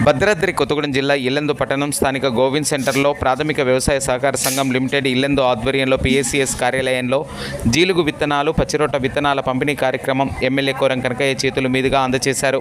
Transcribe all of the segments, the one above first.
భద్రాద్రి కొత్తగూడెం జిల్లా ఇల్లెందు పట్టణం స్థానిక గోవింద్ సెంటర్లో ప్రాథమిక వ్యవసాయ సహకార సంఘం లిమిటెడ్ ఇల్లెందు ఆధ్వర్యంలో పిఎస్సిఎస్ కార్యాలయంలో జీలుగు విత్తనాలు పచ్చిరొట్ట విత్తనాల పంపిణీ కార్యక్రమం ఎమ్మెల్యే కోరం కనకయ్య చేతుల మీదుగా అందజేశారు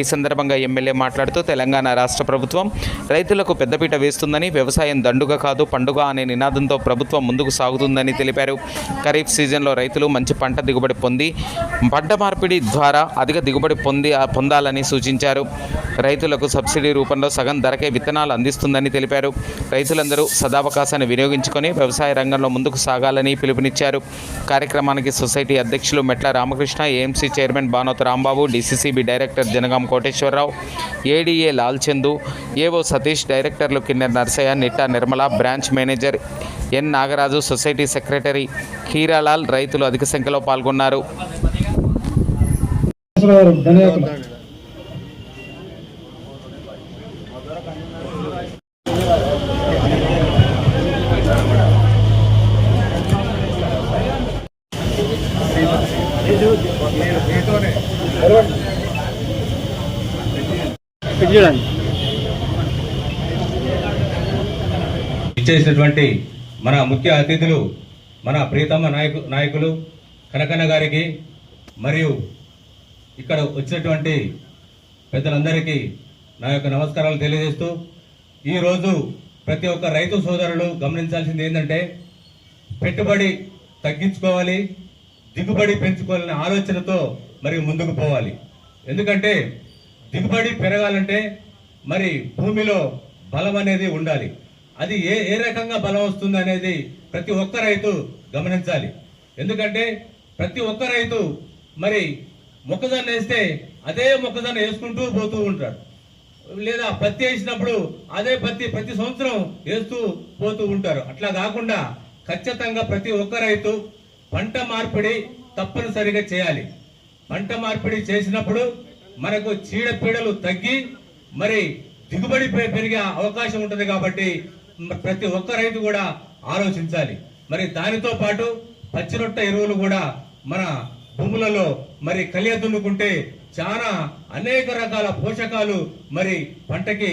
ఈ సందర్భంగా ఎమ్మెల్యే మాట్లాడుతూ తెలంగాణ రాష్ట్ర ప్రభుత్వం రైతులకు పెద్దపీట వేస్తుందని వ్యవసాయం దండుగ కాదు పండుగ అనే నినాదంతో ప్రభుత్వం ముందుకు సాగుతుందని తెలిపారు. ఖరీఫ్ సీజన్లో రైతులు మంచి పంట దిగుబడి పొంది పంట మార్పిడి ద్వారా అధిక దిగుబడి పొంది పొందాలని సూచించారు. రైతులకు సబ్సిడీ రూపంలో సగం ధరకే విత్తనాలు అందిస్తుందని తెలిపారు. రైతులందరూ సదావకాశాన్ని వినియోగించుకొని వ్యవసాయ రంగంలో ముందుకు సాగాలని పిలుపునిచ్చారు. కార్యక్రమానికి సొసైటీ అధ్యక్షులు Metla Ramakrishna AMC chairman Banoth Rambabu DCCB director Janagam Koteswara Rao ADA Lalchand AO Satish డైరెక్టర్లు Kinner Narsaiah Nitta Nirmala branch manager N Nagaraju society secretary Hiralal రైతులు అధిక సంఖ్యలో పాల్గొన్నారు. ఇచ్చేసినటువంటి మన ముఖ్య అతిథులు మన ప్రీతమ నాయకు నాయకులు కనకన్న గారికి మరియు ఇక్కడ వచ్చినటువంటి పెద్దలందరికీ నా యొక్క నమస్కారాలు తెలియజేస్తూ ఈరోజు ప్రతి ఒక్క రైతు సోదరులు గమనించాల్సింది ఏంటంటే పెట్టుబడి తగ్గించుకోవాలి దిగుబడి పెంచుకోవాలనే ఆలోచనతో మరి ముందుకు పోవాలి. ఎందుకంటే దిగుబడి పెరగాలంటే మరి భూమిలో బలం అనేది ఉండాలి. అది ఏ ఏ రకంగా బలం వస్తుంది అనేది ప్రతి ఒక్క రైతు గమనించాలి. ఎందుకంటే ప్రతి ఒక్క రైతు మరి మొక్కజొన్న వేస్తే అదే మొక్కజొన్న వేసుకుంటూ పోతూ ఉంటాడు. లేదా పత్తి వేసినప్పుడు అదే పత్తి ప్రతి సంవత్సరం వేస్తూ పోతూ ఉంటారు. అట్లా కాకుండా ఖచ్చితంగా ప్రతి ఒక్క రైతు పంట మార్పిడి తప్పనిసరిగా చేయాలి. పంట మార్పిడి చేసినప్పుడు మనకు చీడపీడలు తగ్గి మరి దిగుబడి పెరిగే అవకాశం ఉంటుంది కాబట్టి ప్రతి ఒక్క రైతు కూడా ఆలోచించాలి. మరి దానితో పాటు పచ్చిరొట్ట ఎరువులు కూడా మన భూములలో మరి కలియ దున్నుకుంటే చాలా అనేక రకాల పోషకాలు మరి పంటకి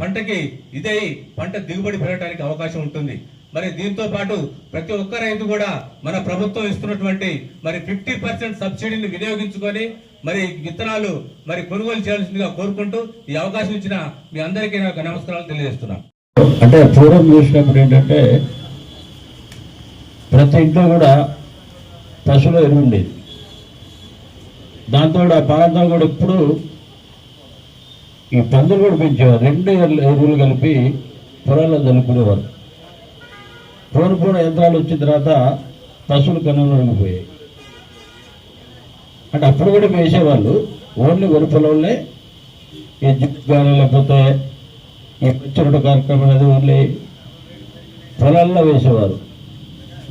పంటకి ఇదై పంట దిగుబడి పెరగడానికి అవకాశం ఉంటుంది. మరి దీంతో పాటు ప్రతి ఒక్క రైతు కూడా మన ప్రభుత్వం ఇస్తున్నటువంటి మరి ఫిఫ్టీ పర్సెంట్ సబ్సిడీని వినియోగించుకొని మరి విత్తనాలు మరి కొనుగోలు చేయాల్సిందిగా కోరుకుంటూ ఈ అవకాశం ఇచ్చిన మీ అందరికీ నా నమస్కారాలు తెలియజేస్తున్నాను. అంటే పూర్వం చూసినప్పుడు ఏంటంటే ప్రతి ఇంట్లో కూడా పశువుల ఎరువు ఉండేది. దాంతో కూడా ఆ ప్రాంతం కూడా ఎప్పుడు ఈ పందులు కూడా పెంచేవారు. రెండు ఎరువులు కలిపి పొలాల్లో చల్లుకునేవారు పోను పోను యంత్రాలు వచ్చిన తర్వాత పశువులు కనుగొనకపోయాయి అంటే అప్పుడు కూడా వేసేవాళ్ళు. ఓన్లీ వరి పొలంలో ఈ జిప్ కానీ లేకపోతే ఈ పచ్చరుడు కార్యక్రమం అనేది ఓన్లీ పొలాల్లో వేసేవారు.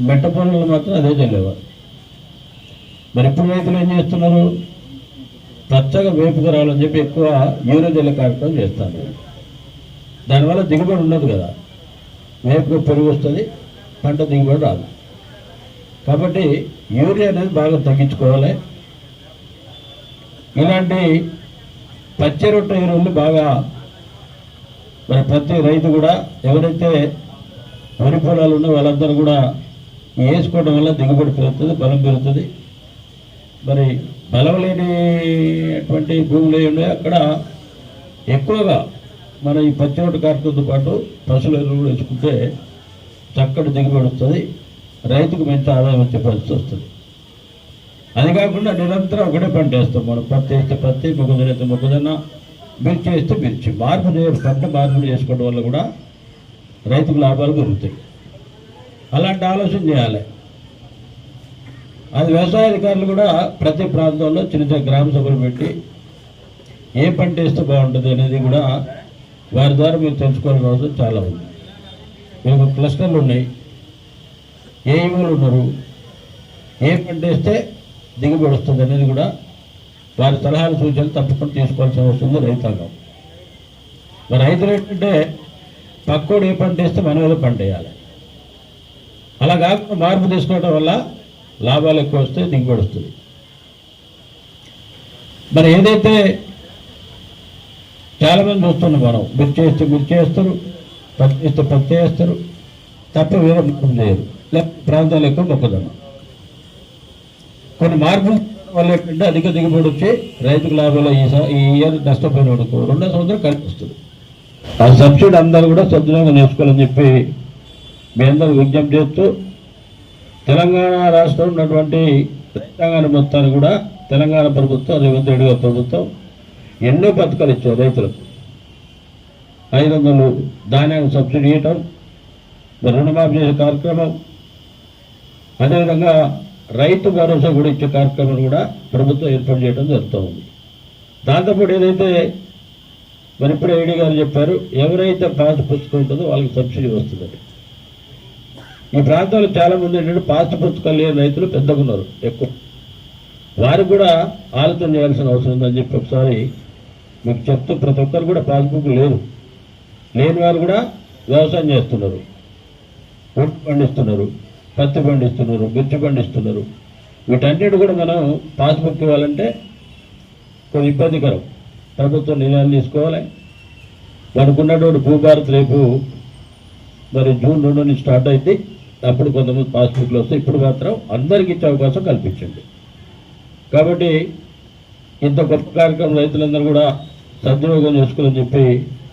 మెట్ట పొలంలో మాత్రం అదే చల్లేవారు మరి ఇప్పుడు రైతులు ఏం చేస్తున్నారు? పచ్చగా వేపుకు రావాలని చెప్పి ఎక్కువ యూరియా జల్ల కార్యక్రమం చేస్తారు. దానివల్ల దిగుబడి ఉండదు కదా. వేపు పెరుగు వస్తుంది పంట దిగుబడి రాదు. కాబట్టి యూరియా అనేది బాగా తగ్గించుకోవాలి. ఇలాంటి పచ్చి రొట్టె ఎరువులు బాగా మరి ప్రతి రైతు కూడా ఎవరైతే వరి పొలాలు ఉన్నాయో వాళ్ళందరూ కూడా వేసుకోవడం వల్ల దిగుబడి పెరుగుతుంది బలం పెరుగుతుంది. మరి బలం లేనిటువంటి భూములు ఏమి అక్కడ ఎక్కువగా మన ఈ పచ్చి రోడ్డు కార్యక్రమంతో పాటు పశువుల ఎరువులు వేసుకుంటే చక్కటి దిగుబడి వస్తుంది. రైతుకు మంచి ఆదాయం వచ్చే పరిస్థితి వస్తుంది. అది కాకుండా నిరంతరం ఒకటే పంట వేస్తాం. మనం పత్తి వేస్తే పత్తి మొక్కజొన్న వేస్తే మొక్కజొన్న మిర్చి వేస్తే మిర్చి. మార్పు చేయ పంట మార్పులు చేసుకోవడం వల్ల కూడా రైతుకు లాభాలు పెరుగుతాయి అలాంటి ఆలోచన చేయాలి. అది వ్యవసాయ అధికారులు కూడా ప్రతి ప్రాంతంలో చిన్న చిన్న గ్రామ సభలు పెట్టి ఏ పంట వేస్తే బాగుంటుంది అనేది కూడా వారి ద్వారా మీరు తెలుసుకోవాల్సిన అవసరం చాలా ఉంది. మీకు క్లస్టర్లు ఉన్నాయి. ఏ ఇవ్వలు ఉన్నారు? ఏ పంట వేస్తే దిగుబడి వస్తుంది అనేది కూడా వారి సలహాలు సూచనలు తప్పకుండా తీసుకోవాల్సిన అవసరం ఉంది రైతాంగం. మరి రైతులు ఏంటంటే పక్కోడు ఏ పంట వేస్తే మనం ఏదో పంట వేయాలి. అలా కాకుండా మార్పు తీసుకోవడం వల్ల లాభాలు ఎక్కువ వస్తే దిగుబడి వస్తుంది. మరి ఏదైతే చాలామంది చూస్తున్నాం మనం మిర్చి వేస్తే మిర్చి వేస్తారు పత్తి వేస్తే పత్తి వేస్తారు తప్ప వేరే మార్పు చేయరు లేకపోతే ప్రాంతాలు ఎక్కువ మొక్కదమ్మ కొన్ని మార్పులు వల్ల ఏంటంటే అధిక దిగుబడి వచ్చి రైతుకు లాభాలు ఈ స- నష్టపోయిన వాడుకో రెండో సంవత్సరం కనిపిస్తుంది ఆ సబ్సిడీ అందరూ కూడా సద్వినియోగం చేసుకోవాలని చెప్పి మీ అందరూ విజ్ఞప్తి చేస్తూ తెలంగాణ రాష్ట్రం ఉన్నటువంటి రైతాంగాన్ని మొత్తాన్ని కూడా తెలంగాణ ప్రభుత్వం రేవంత్ రెడ్డి గారి ప్రభుత్వం ఎన్నో పథకాలు ఇచ్చారు రైతులకు. ఐదు వందలు ధాన్యానికి సబ్సిడీ ఇవ్వటం రుణమాఫీ చేసే కార్యక్రమం అదేవిధంగా రైతు భరోసా కూడా ఇచ్చే కార్యక్రమం కూడా ప్రభుత్వం ఏర్పాటు చేయడం జరుగుతూ ఉంది. దాంతోపాటు ఏదైతే మరి ఇప్పుడు ఐడి గారు చెప్పారు ఎవరైతే పాస్ పుస్తకం ఉంటుందో వాళ్ళకి సబ్సిడీ వస్తుందండి. ఈ ప్రాంతంలో చాలా మంది ఏంటంటే పాస్ పుస్తకాలు లేని రైతులు పెద్దకున్నారు ఎక్కువ. వారికి కూడా ఆలోచన చేయాల్సిన అవసరం ఉందని చెప్పి ఒకసారి మీకు చెప్తూ ప్రతి ఒక్కరు కూడా పాస్బుక్ లేరు. లేని వారు కూడా వ్యవసాయం చేస్తున్నారు. ఒట్టు పండిస్తున్నారు పత్తి పండిస్తున్నారు మిర్చి పండిస్తున్నారు. వీటన్నిటి కూడా మనం పాస్బుక్ ఇవ్వాలంటే కొన్ని ఇబ్బందికరం. ప్రభుత్వం నిర్ణయాలు తీసుకోవాలి. మనకున్నటువంటి భూభారత్ రేపు మరి జూన్ రెండు నుంచి స్టార్ట్ అయితే అప్పుడు కొంతమంది పాస్బుక్లు వస్తాయి. ఇప్పుడు మాత్రం అందరికీ ఇచ్చే అవకాశం కల్పించండి. కాబట్టి ఇంత గొప్ప కార్యక్రమం రైతులందరూ కూడా సద్వినియోగం చేసుకోవాలని చెప్పి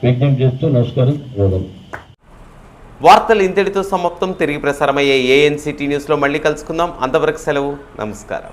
విజ్ఞప్తి చేస్తూ నమస్కారం ధన్యవాదాలు వార్తలు ఇంతటితో సమాప్తం. తిరిగి ప్రసారమయ్యే ఏఎన్సిటీ న్యూస్లో మళ్ళీ కలుసుకుందాం. అంతవరకు సెలవు. నమస్కారం.